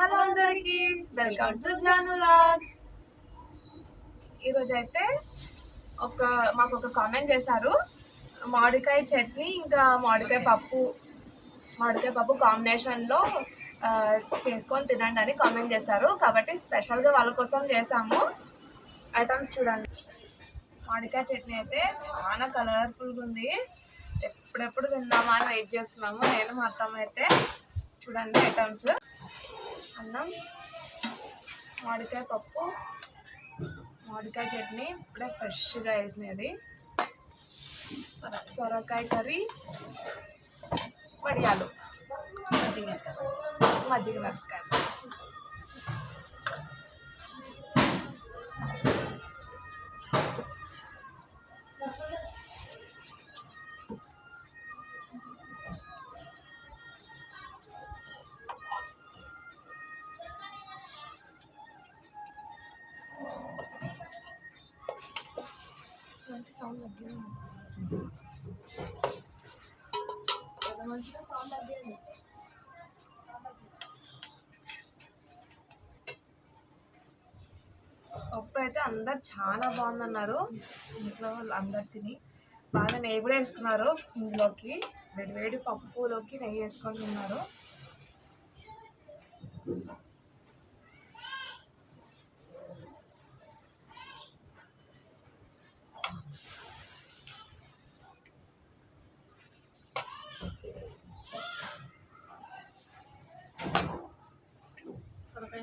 Hello అందరికి welcome to Janu logs. ఈరోజు అయితే ఒక మాకు ఒక కామెంట్ చేశారు. మామిడికాయ చట్నీ ఇంకా మామిడికాయ పప్పు మామిడికాయ పప్పు కాంబినేషన్లో చేసుకొని తినండి అని కామెంట్ చేశారు. కాబట్టి స్పెషల్గా వాళ్ళ కోసం చేసాము ఐటమ్స్ చూడండి. మామిడికాయ చట్నీ అయితే చాలా కలర్ఫుల్గా ఉంది. ఎప్పుడెప్పుడు తిందామా అని వెయిట్ చేస్తున్నాము. నేను మా అత్తమ్మ అయితే చూడండి ఐటమ్స్. అన్నం మామిడికాయ పప్పు మామిడికాయ చట్నీ ఇప్పుడే ఫ్రెష్గా వేసినది. సొరకాయ కర్రీ వడియాలు మజ్జిగ మజ్జిగ మిరపకాయ పప్పు అయితే అందరు చాలా బాగుందన్నారు. ఇంట్లో వాళ్ళు అందరు తిని బాగా నెయ్యి కూడా వేసుకున్నారు. ఇందులోకి వేడి వేడి పప్పులోకి నెయ్యి వేసుకొని తిన్నారు.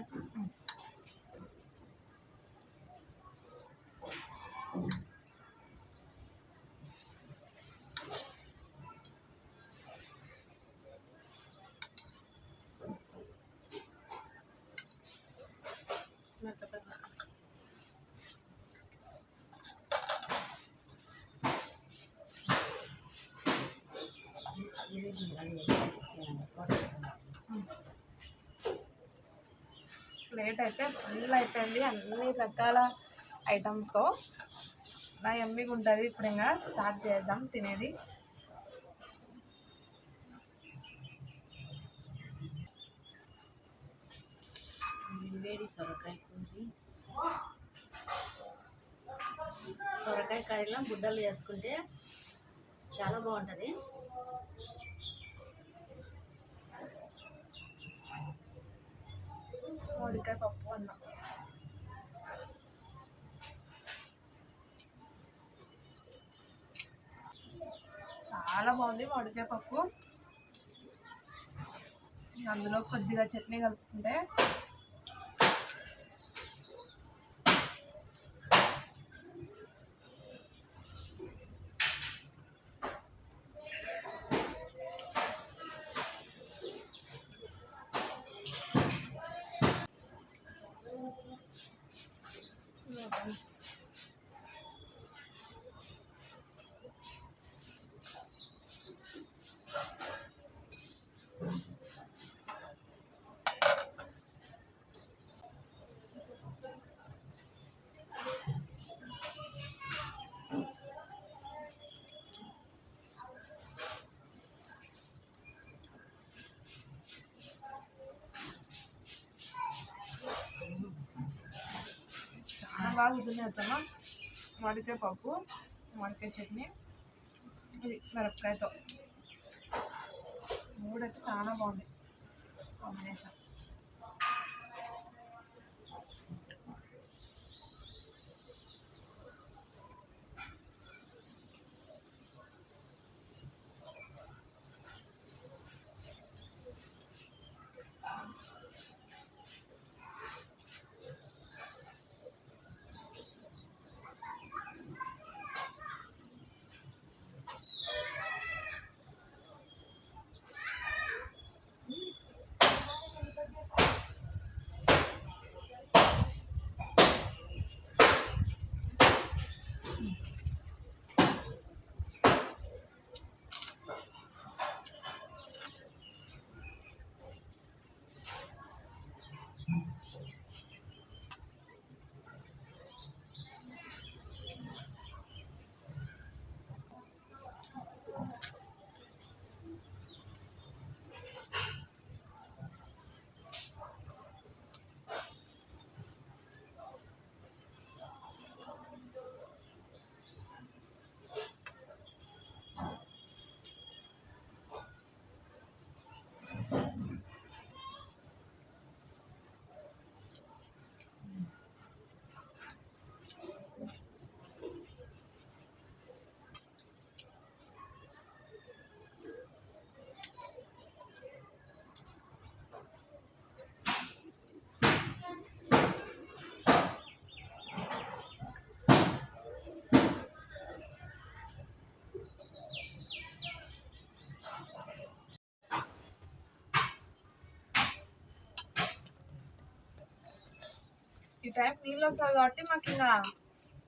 సొరకాయ ప్లేట్ అయితే ఫుల్ అయిపోయింది. అన్ని రకాల ఐటమ్స్తో నా ఎమ్మిగా ఉంటుంది. ఇప్పుడు ఇంకా స్టార్ట్ చేద్దాం తినేది. వేడి సొరకాయ కూరి. సొరకాయ కర్రీలో గుడ్డలు చేసుకుంటే చాలా బాగుంటుంది. మామిడికాయ పప్పు అన్నా. చాలా బాగుంది మామిడికాయ పప్పు. అందులో కొద్దిగా చట్నీ కలుపుకుంటే బాగా ఉంటుంది అత్తమ్మ మామిడికాయ పప్పు మామిడికాయ చట్నీ. ఇది మిరపకాయతో. మూడైతే చాలా బాగుంది. కాంబినేషన్. టైం నీళ్ళు వస్తుంది కాబట్టి మాకు ఇంకా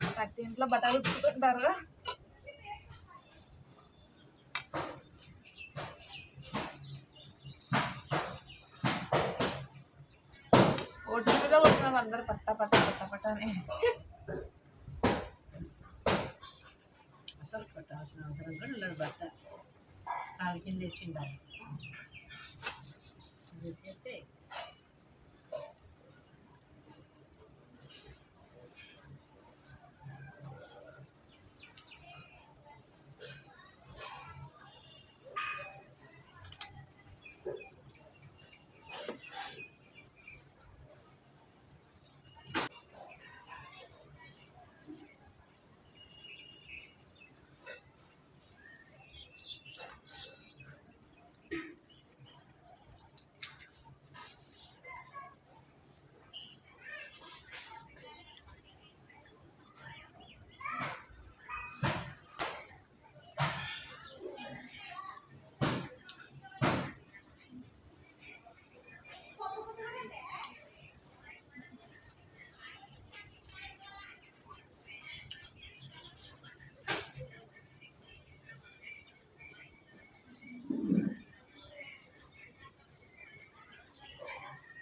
ప్రతి ఇంట్లో బట్టలు ఉట్టుకుంటారు ఒడ్డు మీద కొడుతున్నాం అందరు పట్ట పట్ట పట్ట పట్ట అని. అసలు పట్టాల్సిన అవసరం కూడా ఉండదు బట్ట కాలు కింద వేసి ఉండాలి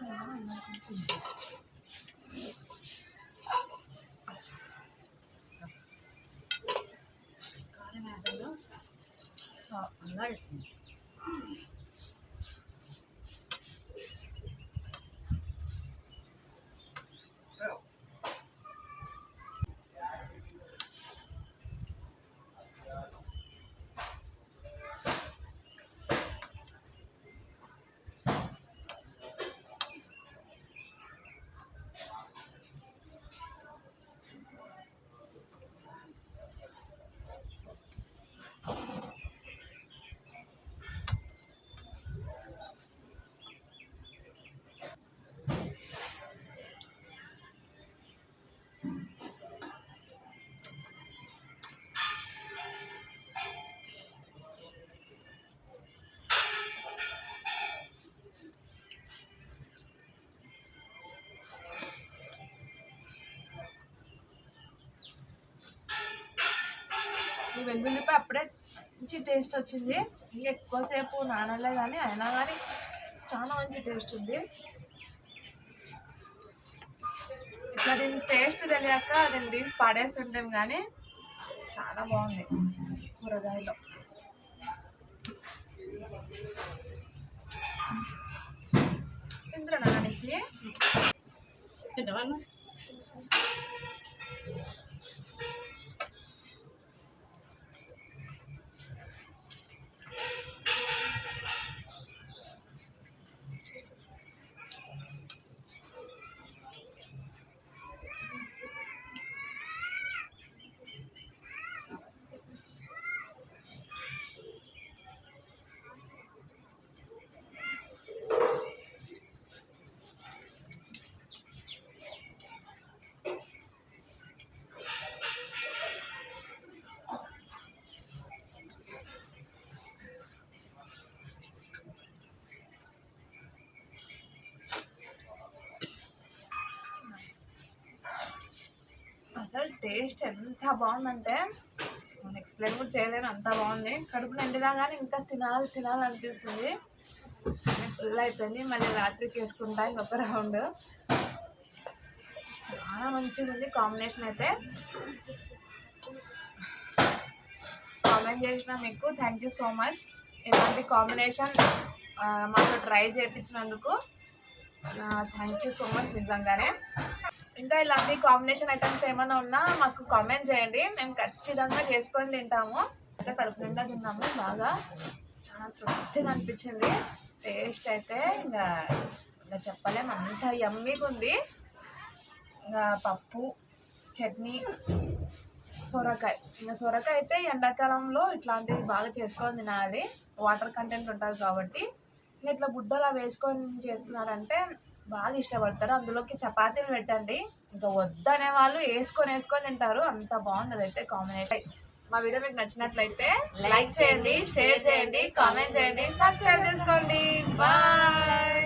아, 안 가렸습니다. ఈ వెల్లుల్లిపాయ అప్పుడే మంచి టేస్ట్ వచ్చింది. ఇంకా ఎక్కువసేపు నానలే కానీ అయినా కానీ చాలా మంచి టేస్ట్ ఉంది. ఇట్లా దీని టేస్ట్ తెలియక నేను తీసి పడేస్తుంటాం కానీ చాలా బాగుంది కూరగాయలు. ఇందులో నానికి తింటావా అసలు టేస్ట్ ఎంత బాగుందంటే నేను ఎక్స్ప్లెయిన్ కూడా చేయలేను అంత బాగుంది. కడుపు నిండినా కానీ ఇంకా తినాలి తినాలి అనిపిస్తుంది. ఫుల్ అయిపోయింది మళ్ళీ రాత్రికి వేసుకుంటా ఇంకొక రౌండ్ చాలా మంచిగా ఉంది కాంబినేషన్ అయితే. కామెంట్ చేసిన మీకు థ్యాంక్ యూ సో మచ్ ఇలాంటి కాంబినేషన్ మాకు ట్రై చేయించినందుకు థ్యాంక్ యూ సో మచ్ నిజంగానే. ఇంకా ఇలాంటి కాంబినేషన్ ఐటమ్స్ ఏమైనా ఉన్నా మాకు కామెంట్ చేయండి. మేము ఖచ్చితంగా చేసుకొని తింటాము. అంటే కడుపు నిండా తిన్నాము బాగా. చాలా తృప్తిగా అనిపించింది. టేస్ట్ అయితే ఇంకా ఇంకా చెప్పలేము అంత యమ్మీగా ఉంది. ఇంకా పప్పు చట్నీ సొరకాయ. ఇంకా సొరకాయ అయితే ఎండాకాలంలో ఇట్లాంటివి బాగా చేసుకొని తినాలి. వాటర్ కంటెంట్ ఉంటుంది కాబట్టి. ఇట్లా బుడ్డలా వేసుకొని చేసుకున్నారంటే బాగా ఇష్టపడతారు. అందులోకి చపాతీలు పెట్టండి. ఇంకా వద్దనే వాళ్ళు వేసుకొని వేసుకొని తింటారు. అంత బాగుంది అయితే కాంబినేషన్ మా వీడియో మీకు నచ్చినట్లయితే లైక్ చేయండి షేర్ చేయండి కామెంట్ చేయండి సబ్స్క్రైబ్ చేసుకోండి. బాయ్